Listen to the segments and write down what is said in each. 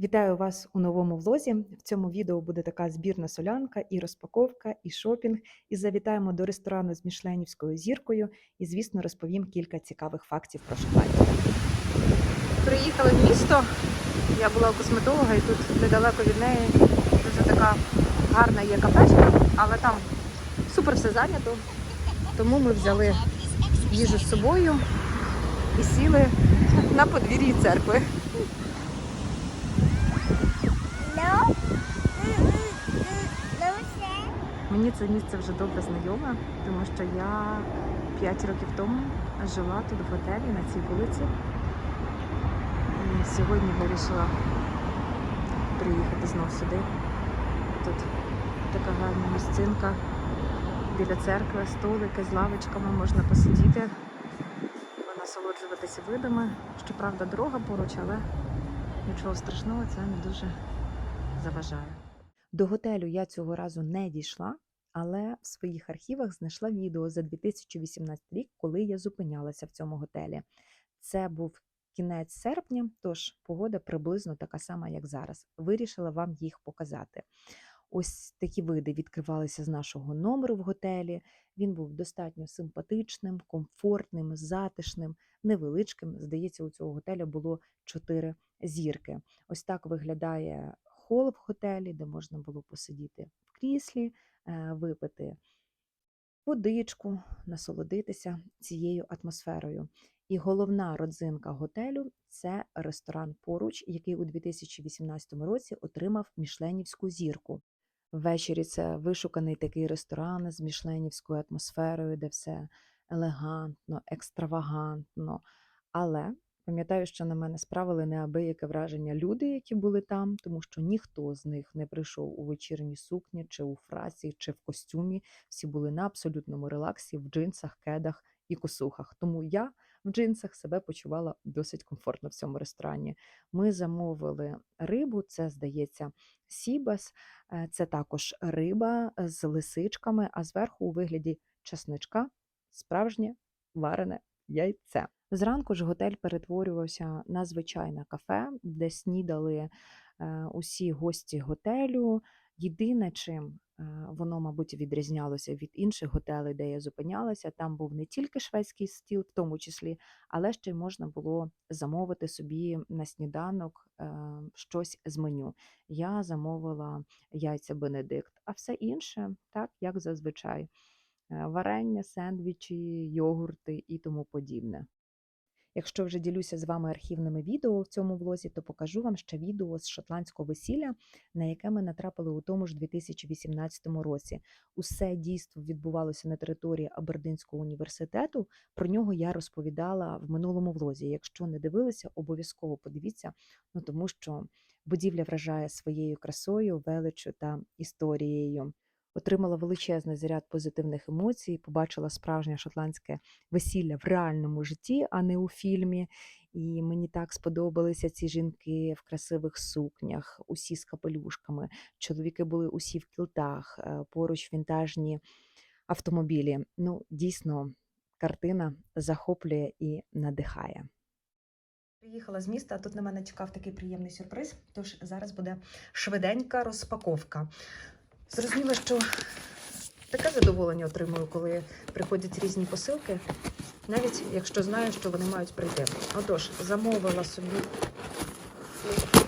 Вітаю вас у новому влозі. В цьому відео буде така збірна солянка, і розпаковка, і шопінг. І завітаємо до ресторану з мішленівською зіркою. І, звісно, розповім кілька цікавих фактів про Шотландію. Приїхали в місто. Я була у косметолога, і тут недалеко від неї дуже така гарна є кафешка, але там супер все зайнято. Тому ми взяли їжу з собою і сіли на подвір'ї церкви. No, sir. Мені це місце вже добре знайоме, тому що я 5 років тому жила тут в готелі на цій вулиці. І сьогодні вирішила приїхати знов сюди. Тут така гарна місцинка біля церкви, столики з лавочками, можна посидіти, насолоджуватися видами. Щоправда, дорога поруч, але нічого страшного це не дуже заважає. До готелю я цього разу не дійшла, але в своїх архівах знайшла відео за 2018 рік, коли я зупинялася в цьому готелі. Це був кінець серпня, тож погода приблизно така сама, як зараз. Вирішила вам їх показати. Ось такі види відкривалися з нашого номеру в готелі. Він був достатньо симпатичним, комфортним, затишним, невеличким. Здається, у цього готеля було чотири зірки. Ось так виглядає хол в готелі, де можна було посидіти в кріслі, е, випити водичку, насолодитися цією атмосферою. І головна родзинка готелю це ресторан поруч, який у 2018 році отримав мішленівську зірку. Ввечері це вишуканий такий ресторан з мішленівською атмосферою, де все елегантно, екстравагантно. Але пам'ятаю, що на мене справили неабияке враження люди, які були там, тому що ніхто з них не прийшов у вечірній сукні, чи у фраці, чи в костюмі. Всі були на абсолютному релаксі, в джинсах, кедах і косухах. Тому я в джинсах себе почувала досить комфортно в цьому ресторані. Ми замовили рибу, це здається сібас. Е, Це також риба з лисичками, а зверху у вигляді чесничка справжнє варене яйце. Зранку ж готель перетворювався на звичайне кафе, де снідали е, усі гості готелю. Єдине, чим воно, мабуть, відрізнялося від інших готелей, де я зупинялася, там був не тільки шведський стіл, в тому числі, але ще й можна було замовити собі на сніданок е, щось з меню. Я замовила яйця Бенедикт, а все інше, так як зазвичай, Е, варення, сендвічі, йогурти і тому подібне. Якщо вже ділюся з вами архівними відео в цьому влозі, то покажу вам ще відео з шотландського весілля, на яке ми натрапили у тому ж 2018 році. Усе дійство відбувалося на території Абердинського університету. Про нього я розповідала в минулому влозі. Якщо не дивилися, обов'язково подивіться, ну тому що будівля вражає своєю красою, величчю та історією. Отримала величезний заряд позитивних емоцій, побачила справжнє шотландське весілля в реальному житті, а не у фільмі. І мені так сподобалися ці жінки в красивих сукнях, усі з капелюшками. Чоловіки були усі в кілтах, е, поруч вінтажні автомобілі. Ну, дійсно, картина захоплює і надихає. Приїхала з міста, а тут на мене чекав такий приємний сюрприз. Тож зараз буде швиденька розпаковка. Зрозуміло, що таке задоволення отримую, коли приходять різні посилки, навіть якщо знаю, що вони мають прийти. Отож, замовила собі.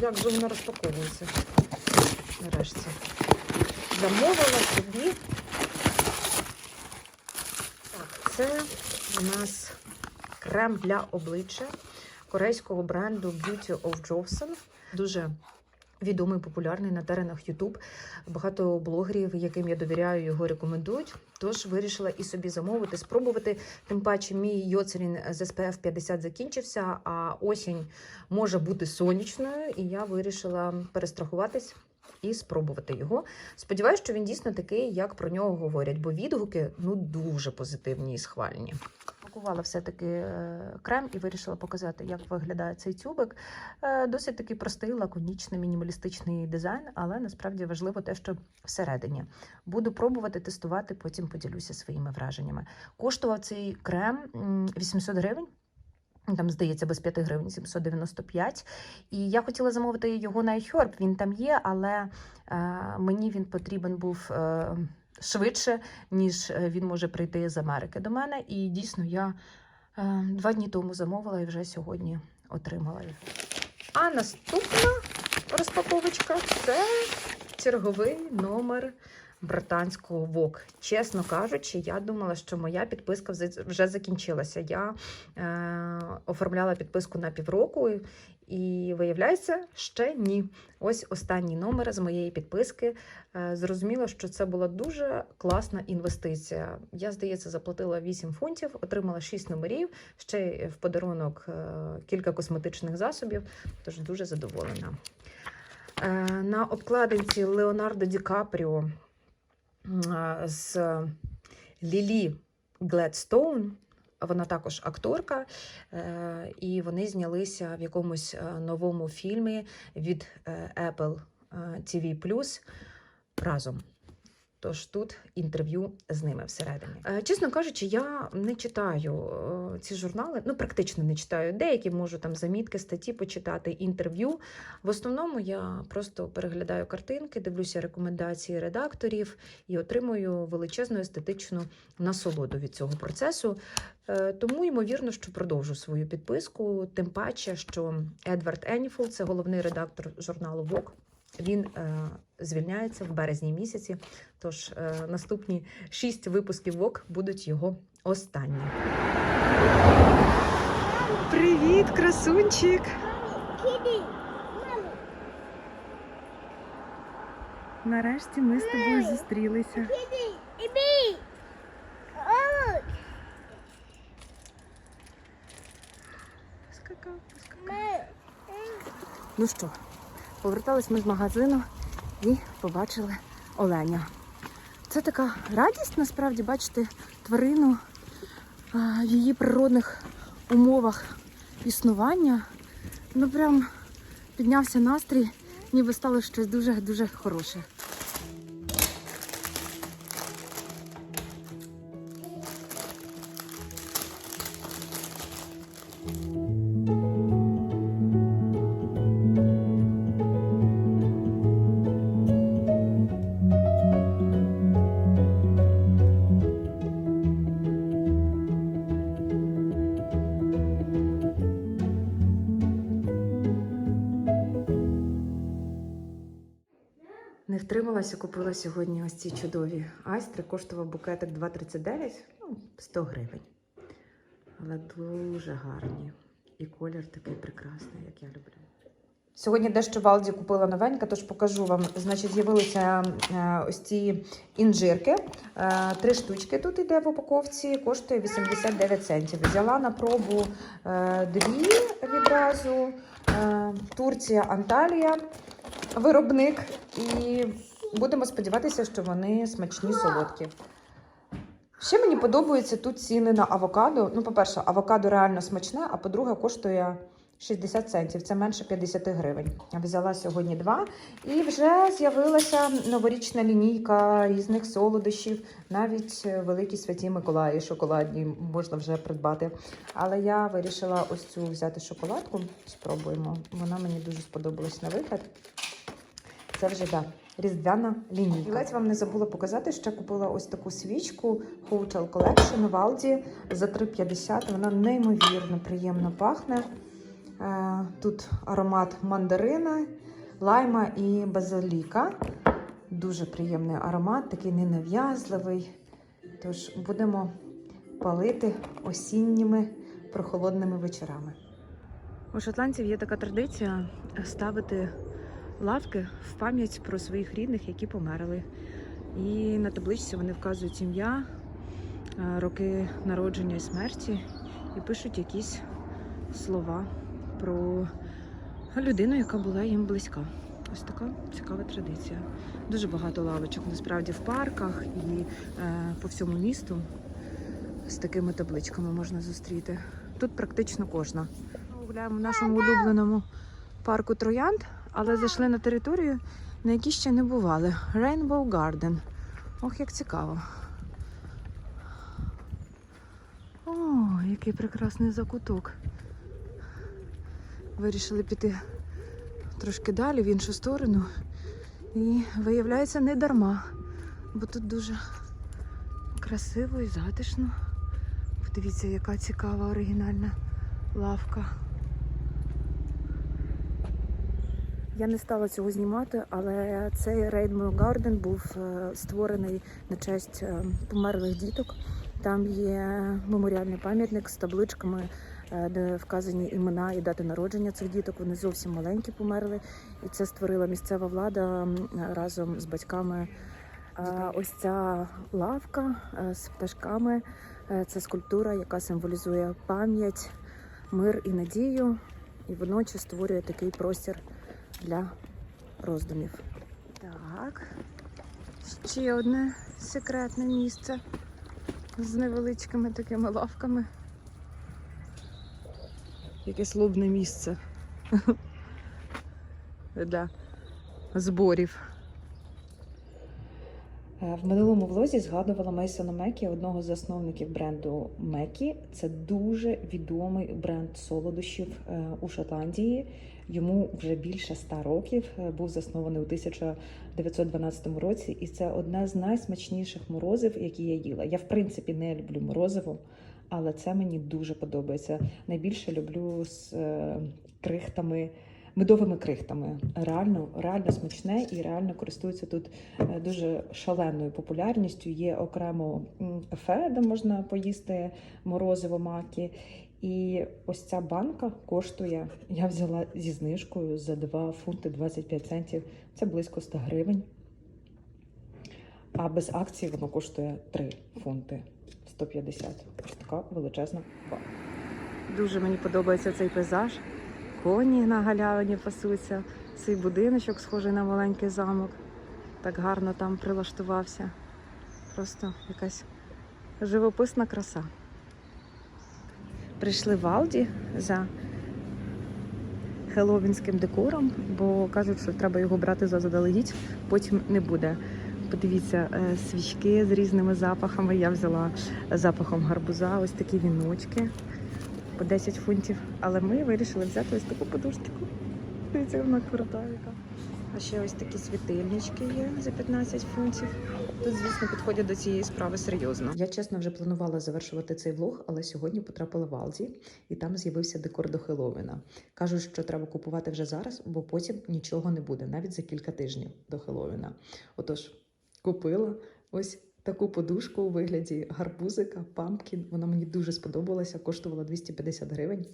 Як же воно розпаковується? Нарешті. Замовила собі. Так, це у нас крем для обличчя корейського бренду Beauty of Johnson. Дуже відомий, популярний на теренах YouTube. Багато блогерів, яким я довіряю, його рекомендують. Тож вирішила і собі замовити, спробувати. Тим паче, мій йоцерін з SPF 50 закінчився, а осінь може бути сонячною, і я вирішила перестрахуватись. І спробувати його. Сподіваюсь, що він дійсно такий, як про нього говорять, бо відгуки ну дуже позитивні і схвальні. Пакувала все-таки е, крем і вирішила показати, як виглядає цей тюбик. Е, Досить такий простий, лаконічний, мінімалістичний дизайн, але насправді важливо те, що всередині. Буду пробувати тестувати, потім поділюся своїми враженнями. Коштував цей крем 800 гривень. Там, здається, без 5 гривень 795. І я хотіла замовити його на iHerb, він там є, але е, мені він потрібен був е, швидше, ніж е, він може прийти з Америки до мене. І дійсно я е, два дні тому замовила і вже сьогодні отримала його. А наступна розпаковочка це черговий номер британського ВОК. Чесно кажучи, я думала, що моя підписка вже- закінчилася. Я е, оформляла підписку на півроку, і виявляється, ще ні. Ось останній номер з моєї підписки. Е, зрозуміло, що це була дуже класна інвестиція. Я, здається, заплатила 8 фунтів, отримала 6 номерів, ще в подарунок е, кілька косметичних засобів, тож дуже задоволена. Е, На обкладинці Леонардо Ді Капріо з Лілі Гледстоун. Вона також акторка, е, і вони знялися в якомусь е, новому фільмі від е, Apple TV разом. Тож тут інтерв'ю з ними всередині. Е, Чесно кажучи, я не читаю е, ці журнали, ну практично не читаю. Деякі можу там замітки, статті почитати, інтерв'ю. В основному я просто переглядаю картинки, дивлюся рекомендації редакторів і отримую величезну естетичну насолоду від цього процесу. Е, Тому, ймовірно, що продовжу свою підписку. Тим паче, що Едвард Еніфул, це головний редактор журналу Vogue, він е, звільняється в березні місяці. Тож е, наступні шість випусків Vogue будуть його останні. Привіт, красунчик! Нарешті ми з тобою зустрілися. Oh, Mom. Ну що, повертались ми з магазину і побачили оленя. Це така радість насправді бачити тварину в її природних умовах існування. Ну прям піднявся настрій, ніби стало щось дуже-дуже хороше. Не втрималася, купила сьогодні ось ці чудові айстри. Коштував букетик 2,39, ну, 100 гривень. Але дуже гарні. І колір такий прекрасний, як я люблю. Сьогодні дещо в Алді купила новенька, тож покажу вам. Значить, з'явилися е, ось ці інжирки. Е, три штучки тут іде в упаковці, коштує 89 центів. Взяла на пробу е, дві відразу. Турція, Анталія, виробник. І будемо сподіватися, що вони смачні, солодкі. Ще мені подобаються тут ціни на авокадо. Ну, по-перше, авокадо реально смачне, а по-друге, коштує 60 центів. Це менше 50 гривень. Я взяла сьогодні два. І вже з'явилася новорічна лінійка різних солодощів. Навіть великі святі Миколаї шоколадні можна вже придбати. Але я вирішила ось цю взяти шоколадку. Спробуємо. Вона мені дуже сподобалась на вигляд. Це вже да, різдвяна лінійка. І ледь вам не забула показати, що купила ось таку свічку Hotel Collection в Aldi за 3,50. Вона неймовірно приємно пахне. Е, Тут аромат мандарина, лайма і базиліка. Дуже приємний аромат, такий ненав'язливий. Тож будемо палити осінніми прохолодними вечорами. У шотландців є така традиція ставити лавки в пам'ять про своїх рідних, які померли. І на табличці вони вказують ім'я, е, роки народження і смерті і пишуть якісь слова про людину, яка була їм близька. Ось така цікава традиція. Дуже багато лавочок насправді в парках і е, по всьому місту з такими табличками можна зустріти. Тут практично кожна. Гуляємо в нашому улюбленому парку Троянд, але зайшли на територію, на якій ще не бували. Rainbow Garden. Ох, як цікаво. О, який прекрасний закуток. Вирішили піти трошки далі, в іншу сторону. І виявляється не дарма, бо тут дуже красиво і затишно. Подивіться, яка цікава оригінальна лавка. Я не стала цього знімати, але цей Rainbow Garden був е, створений на честь е, померлих діток. Там є меморіальний пам'ятник з табличками, е, де вказані імена і дати народження цих діток. Вони зовсім маленькі померли, і це створила місцева влада разом з батьками. Ось ця лавка з пташками це скульптура, яка символізує пам'ять, мир і надію, і водночас створює такий простір для роздумів. Так, ще одне секретне місце з невеличкими такими лавками. Якесь лобне місце для зборів. Е, В минулому влозі згадувала Мейсона Мекі, одного з засновників бренду Мекі. Це дуже відомий бренд солодощів е, у Шотландії. Йому вже більше ста років. е, Був заснований у 1912 році, і це одне з найсмачніших морозив, які я їла. Я в принципі не люблю морозиво, але це мені дуже подобається. Найбільше люблю з е, крихтами. Медовими крихтами реально, реально смачне і реально користується тут е, дуже шаленою популярністю. Є окремо кафе, де можна поїсти морозиво макі. І ось ця банка коштує, я взяла зі знижкою за 2 фунти 25 центів. Це близько 100 гривень. А без акції воно коштує 3 фунти 150. Ось така величезна банка. Дуже мені подобається цей пейзаж. Коні на галявині пасуться. Цей будиночок схожий на маленький замок. Так гарно там прилаштувався. Просто якась живописна краса. Прийшли в Алді за хеловінським декором, бо кажуть, що треба його брати заздалегідь, потім не буде. Подивіться, е, свічки з різними запахами. Я взяла запахом гарбуза, ось такі віночки по 10 фунтів. Але ми вирішили взяти ось таку подушечку. Дивіться, вона крута яка. А ще ось такі світильнички є за 15 фунтів. Тут, звісно, підходять до цієї справи серйозно. Я чесно вже планувала завершувати цей влог, але сьогодні потрапила в Алді, і там з'явився декор до Хеллоуіна. Кажуть, що треба купувати вже зараз, бо потім нічого не буде, навіть за кілька тижнів до Хеллоуіна. Отож, купила ось таку подушку у вигляді гарбузика, пампкін. Вона мені дуже сподобалася, коштувала 250 гривень.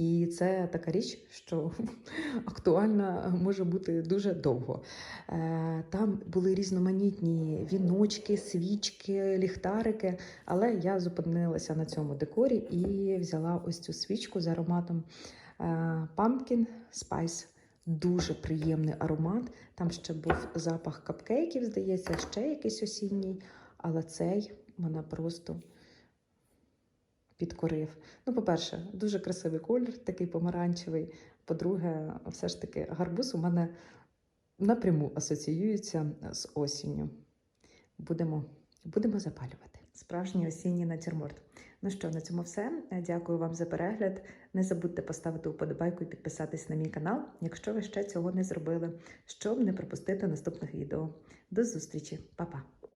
І це така річ, що актуальна може бути дуже довго. Е, Там були різноманітні віночки, свічки, ліхтарики, але я зупинилася на цьому декорі і взяла ось цю свічку з ароматом е, Pumpkin Spice. Дуже приємний аромат. Там ще був запах капкейків, здається, ще якийсь осінній, але цей мене просто підкорив. Ну, по-перше, дуже красивий колір, такий помаранчевий. По-друге, все ж таки, гарбуз у мене напряму асоціюється з осінню. Будемо, будемо запалювати. Справжній осінній натюрморт. Ну що, на цьому все. Дякую вам за перегляд. Не забудьте поставити уподобайку і підписатись на мій канал, якщо ви ще цього не зробили, щоб не пропустити наступних відео. До зустрічі, Па-па!